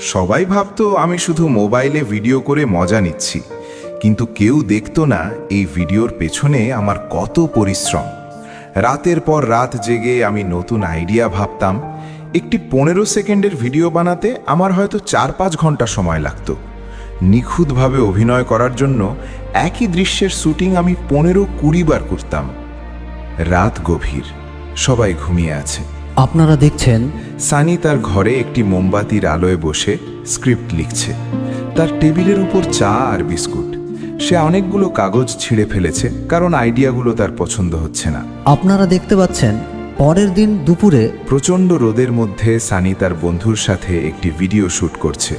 সবাই ভাবতো আমি শুধু মোবাইলে ভিডিও করে মজা নিচ্ছি। কিন্তু কেউ দেখতো না এই ভিডিওর পেছনে আমার কত পরিশ্রম। রাতের পর রাত জেগে আমি নতুন আইডিয়া ভাবতাম, একটি পনেরো সেকেন্ডের ভিডিও বানাতে আমার হয়তো চার পাঁচ ঘণ্টা সময় লাগতো। নিখুঁতভাবে অভিনয় করার জন্য একই দৃশ্যের শ্যুটিং আমি পনেরো কুড়ি বার করতাম। রাত গভীর, সবাই ঘুমিয়ে আছে। আপনারা দেখছেন সানি তার ঘরে একটি মোমবাতির আলোয় বসে স্ক্রিপ্ট লিখছে। তার টেবিলের উপর চা আর বিস্কুট। সে অনেকগুলো কাগজ ছিঁড়ে ফেলেছে কারণ আইডিয়াগুলো তার পছন্দ হচ্ছে না। আপনারা দেখতে পাচ্ছেন পরের দিন দুপুরে প্রচণ্ড রোদের মধ্যে সানি তার বন্ধুর সাথে একটি ভিডিও শ্যুট করছে।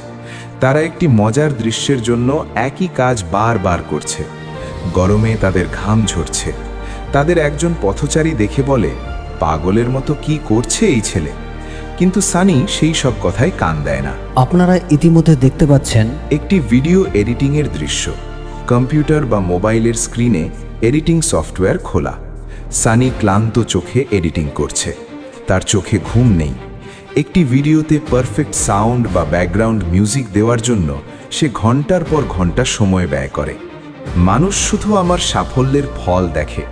তারা একটি মজার দৃশ্যের জন্য একই কাজ বারবার করছে। গরমে তাদের ঘাম ঝরছে। তাদের একজন পথচারী দেখে বলে পাগলের মতো কি করছে এই ছেলে? কিন্তু সানি সেই সব কথায় কান দেয় না। আপনারা ইতিমধ্যে দেখতে পাচ্ছেন একটি ভিডিও এডিটিংয়ের দৃশ্য। কম্পিউটার বা মোবাইলের স্ক্রিনে এডিটিং সফটওয়্যার খোলা। সানি ক্লান্ত চোখে এডিটিং করছে। তার চোখে ঘুম নেই। একটি ভিডিওতে পারফেক্ট সাউন্ড বা ব্যাকগ্রাউন্ড মিউজিক দেওয়ার জন্য সে ঘণ্টার পর ঘণ্টা সময় ব্যয় করে। মানুষ শুধু আমার সাফল্যের ফল দেখে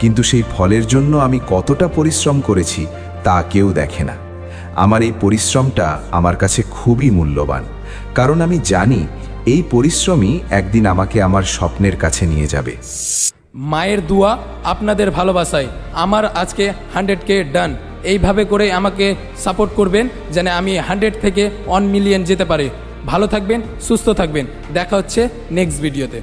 কিন্তু সেই ফলের জন্য আমি কতটা পরিশ্রম করেছি তা কেউ দেখে না। আমার এই পরিশ্রমটা আমার কাছে খুবই মূল্যবান। কারণ আমি জানি এই পরিশ্রমই একদিন আমাকে আমার স্বপ্নের কাছে নিয়ে যাবে। মায়ের দোয়া আপনাদের ভালোবাসায়। আমার আজকে হান্ড্রেড কে ডান। এইভাবে করে আমাকে সাপোর্ট করবেন যেন আমি হান্ড্রেড থেকে ওয়ান মিলিয়ন যেতে পারি। ভালো থাকবেন, সুস্থ থাকবেন। দেখা হচ্ছে নেক্সট ভিডিওতে।